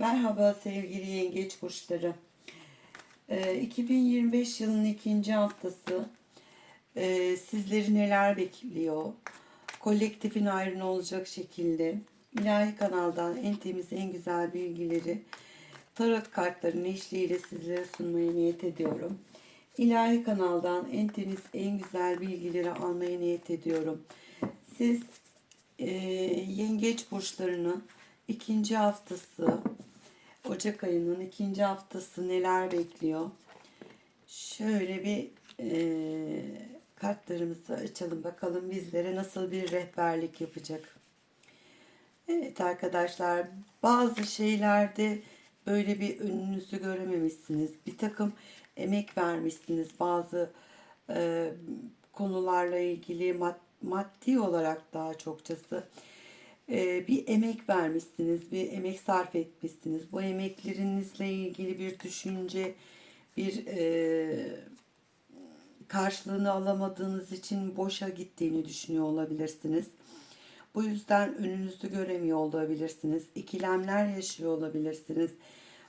Merhaba sevgili yengeç burçları. Ee, 2025 yılının ikinci haftası ee, sizleri neler bekliyor? Kolektifin ayrına olacak şekilde ilahi kanaldan en temiz en güzel bilgileri tarot kartlarının eşliğiyle sizlere sunmaya niyet ediyorum. İlahi kanaldan en temiz en güzel bilgileri almaya niyet ediyorum. Siz e, yengeç burçlarının ikinci haftası Ocak ayının ikinci haftası neler bekliyor? Şöyle bir e, kartlarımızı açalım bakalım bizlere nasıl bir rehberlik yapacak. Evet arkadaşlar bazı şeylerde böyle bir önünüzü görememişsiniz. Bir takım emek vermişsiniz bazı e, konularla ilgili mad- maddi olarak daha çokçası bir emek vermişsiniz, bir emek sarf etmişsiniz. Bu emeklerinizle ilgili bir düşünce, bir e, karşılığını alamadığınız için boşa gittiğini düşünüyor olabilirsiniz. Bu yüzden önünüzü göremiyor olabilirsiniz. İkilemler yaşıyor olabilirsiniz.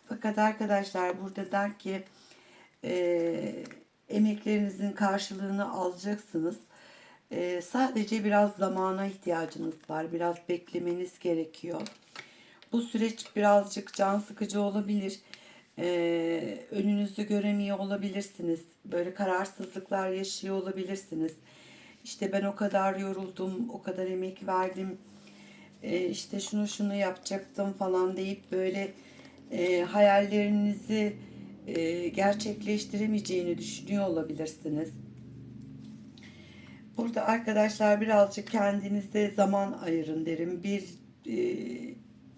Fakat arkadaşlar burada der ki e, emeklerinizin karşılığını alacaksınız. E, sadece biraz zamana ihtiyacınız var. Biraz beklemeniz gerekiyor. Bu süreç birazcık can sıkıcı olabilir. E, önünüzü göremiyor olabilirsiniz. Böyle kararsızlıklar yaşıyor olabilirsiniz. İşte ben o kadar yoruldum, o kadar emek verdim. E, işte şunu şunu yapacaktım falan deyip böyle e, hayallerinizi e, gerçekleştiremeyeceğini düşünüyor olabilirsiniz. Burada arkadaşlar birazcık kendinize zaman ayırın derim. Bir e,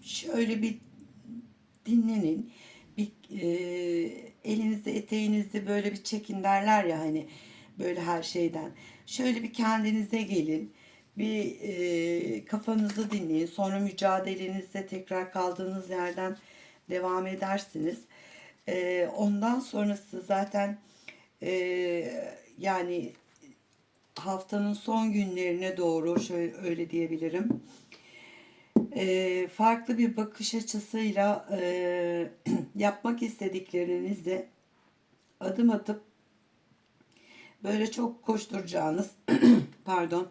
şöyle bir dinlenin. Bir e, elinizde eteğinizde böyle bir çekin derler ya hani böyle her şeyden. Şöyle bir kendinize gelin. Bir e, kafanızı dinleyin. Sonra mücadelenizde tekrar kaldığınız yerden devam edersiniz. E, ondan sonrası zaten e, yani haftanın son günlerine doğru şöyle öyle diyebilirim. E, farklı bir bakış açısıyla e, yapmak istediklerinizi adım atıp böyle çok koşturacağınız pardon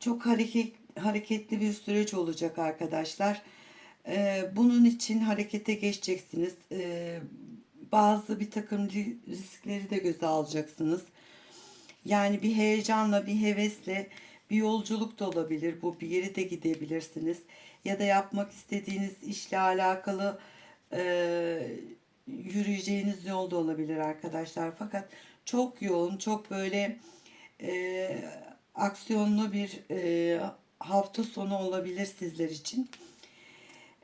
çok hareket hareketli bir süreç olacak arkadaşlar. E, bunun için harekete geçeceksiniz. E, bazı bir takım riskleri de göze alacaksınız. Yani bir heyecanla, bir hevesle bir yolculuk da olabilir. Bu bir yere de gidebilirsiniz. Ya da yapmak istediğiniz işle alakalı e, yürüyeceğiniz yol da olabilir arkadaşlar. Fakat çok yoğun, çok böyle e, aksiyonlu bir e, hafta sonu olabilir sizler için.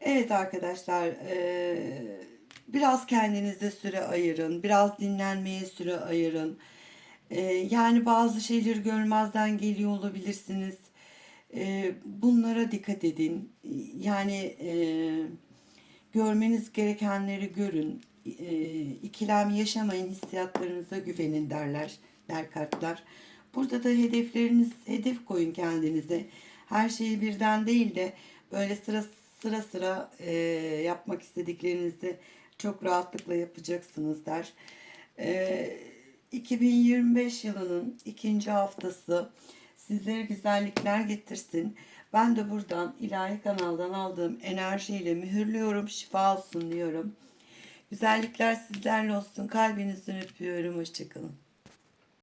Evet arkadaşlar, e, biraz kendinize süre ayırın, biraz dinlenmeye süre ayırın. Ee, yani bazı şeyleri görmezden geliyor olabilirsiniz. Ee, bunlara dikkat edin. Yani e, görmeniz gerekenleri görün. E, ikilem yaşamayın, hissiyatlarınıza güvenin derler, der kartlar. Burada da hedefleriniz, hedef koyun kendinize. Her şeyi birden değil de böyle sıra sıra sıra e, yapmak istediklerinizi çok rahatlıkla yapacaksınız der. Eee 2025 yılının ikinci haftası sizlere güzellikler getirsin. Ben de buradan ilahi kanaldan aldığım enerjiyle mühürlüyorum. Şifa olsun diyorum. Güzellikler sizlerle olsun. Kalbinizden öpüyorum. Hoşçakalın.